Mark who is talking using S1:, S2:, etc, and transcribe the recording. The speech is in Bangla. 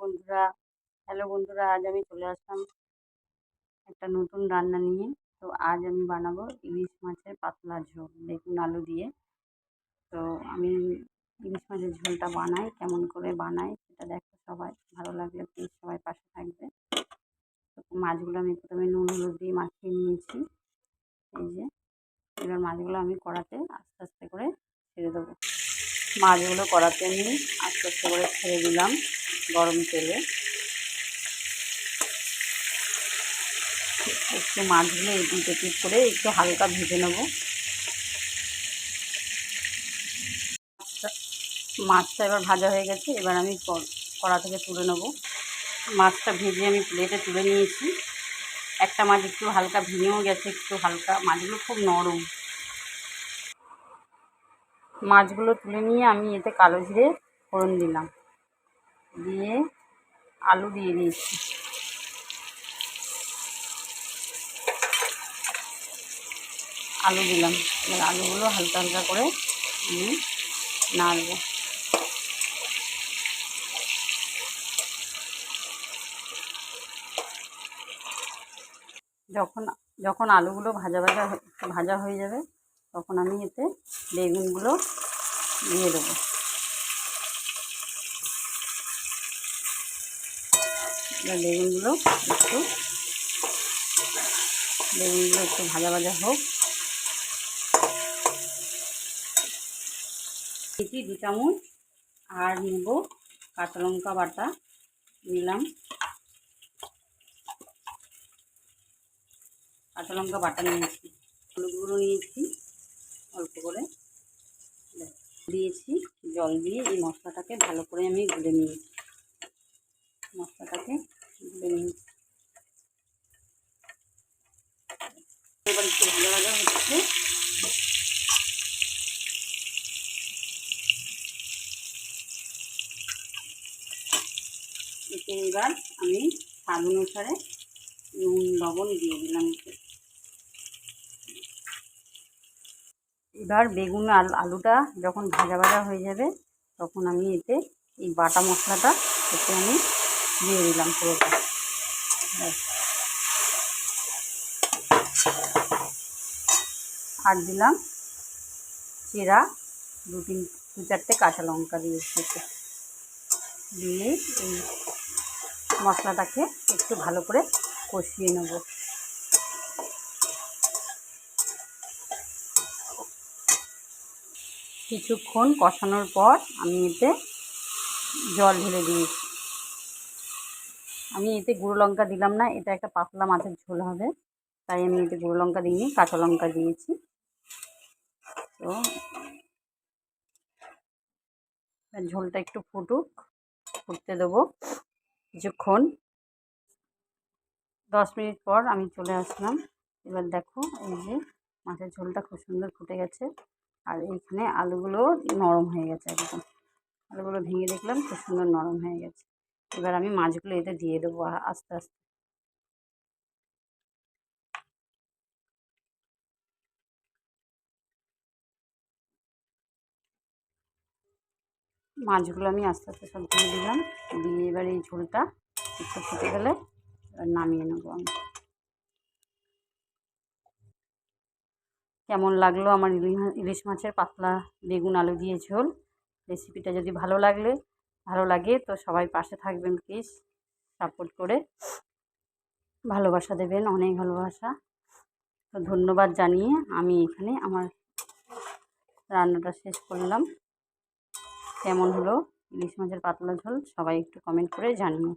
S1: বন্ধুরা। হ্যালো বন্ধুরা, আজ আমি চলে আসলাম একটা নতুন রান্না নিয়ে। তো আজ আমি বানাবো ইলিশ মাছের পাতলা ঝোল, বেগুন আলু দিয়ে। তো আমি ইলিশ মাছের ঝোলটা বানাই, কেমন করে বানাই সেটা দেখো সবাই। ভালো লাগলে প্লিজ সবাই পাশে থাকবে। তো মাছগুলো আমি প্রথমে নুন, হলুদ দিয়ে মাখিয়ে নিয়েছি। এই যে, এবার মাছগুলো আমি কড়াতে আস্তে আস্তে করে ছেড়ে দেবো। মাছগুলো কড়াতে আমি আস্তে আস্তে করে ছেড়ে দিলাম। গরম তেলে। একটু মাছগুলো এদিক এদিক করে একটু হালকা ভেজে নেব। মাছটা এবার ভাজা হয়ে গেছে, এবার আমি কড়া থেকে তুলে নেব। মাছটা ভেজে আমি প্লেটে তুলে নিয়েছি। একটা মাছ একটু হালকা ভেঙেও গেছে, একটু হালকা, মাছগুলো খুব নরম। মাছগুলো তুলে নিয়ে আমি এতে কালো জিরে ফোড়ন দিলাম। দিয়ে আলু দিয়ে দিয়েছি আলু দিলাম। এবার আলুগুলো হালকা হালকা করে আমি নাড়ব। যখন যখন আলুগুলো ভাজা ভাজা ভাজা হয়ে যাবে, তখন আমি এতে বেগুনগুলো দিয়ে দেবো। এবার বেগুনগুলো একটু বেগুনগুলো একটু ভাজা ভাজা হোক। দিয়েছি দু চামচ আর নেব কাঁচা লঙ্কা বাটা, নিলাম। কাঁচা লঙ্কা বাটা নিয়েছি হলুদগুলো নিয়েছি, অল্প করে। দিয়েছি জল দিয়ে এই মশলাটাকে ভালো করে আমি গুলে নিয়েছি। মশলাটাকে এবার একটু ভালো ভাজা হচ্ছে এবার আমি স্বাদ অনুসারে নুন, লবণ দিয়ে দিলাম এবার বেগুন আলু, আলুটা যখন ভাজা ভাজা হয়ে যাবে, তখন আমি এতে এই বাটা মশলাটা এতে আমি দিয়ে দিলাম পুরোটা। আর দিলাম চেরা দু তিন, দু চারটে কাঁচা লঙ্কা দিয়েছি। দিয়ে এই মশলাটাকে একটু ভালো করে কষিয়ে নেব। কিছুক্ষণ কষানোর পর আমি এতে জল ঢেলে দিয়েছি। আমি এতে গুঁড়ো লঙ্কা দিলাম না, এটা একটা পাতলা মাছের ঝোল হবে। তাই আমি এতে গুঁড়ো লঙ্কা দিইনি, কাঁচা লঙ্কা দিয়েছি। তো ঝোলটা একটু ফুটুক, ফুটতে দেবো কিছুক্ষণ। দশ মিনিট পর আমি চলে আসলাম। এবার দেখো এই যে মাছের ঝোলটা খুব সুন্দর ফুটে গেছে। আর এইখানে আলুগুলো নরম হয়ে গেছে একদম। আলুগুলো ভেঙে দেখলাম খুব সুন্দর নরম হয়ে গেছে। এবার আমি মাছগুলো এতে দিয়ে দেবো আস্তে আস্তে। মাছগুলো আমি আস্তে আস্তে সব দিয়ে দিলাম। দিয়ে এবার এই ঝোলটা একটু ফুটে গেলে এবার নামিয়ে নেব আমি। কেমন লাগল আমার ইলিশ মাছের পাতলা বেগুন আলু দিয়ে ঝোল? রেসিপিটা যদি ভালো লাগলে ভালো লাগে। তো সবাই পাশে থাকবেন প্লিজ সাপোর্ট করে। ভালোবাসা দেবেন, অনেক ভালোবাসা। তো ধন্যবাদ জানিয়ে আমি এখানে আমার রান্নাটা শেষ করলাম। কেমন হলো? ইলিশ মাছের পাতলা ঝোল, সবাই একটু কমেন্ট করে জানিও।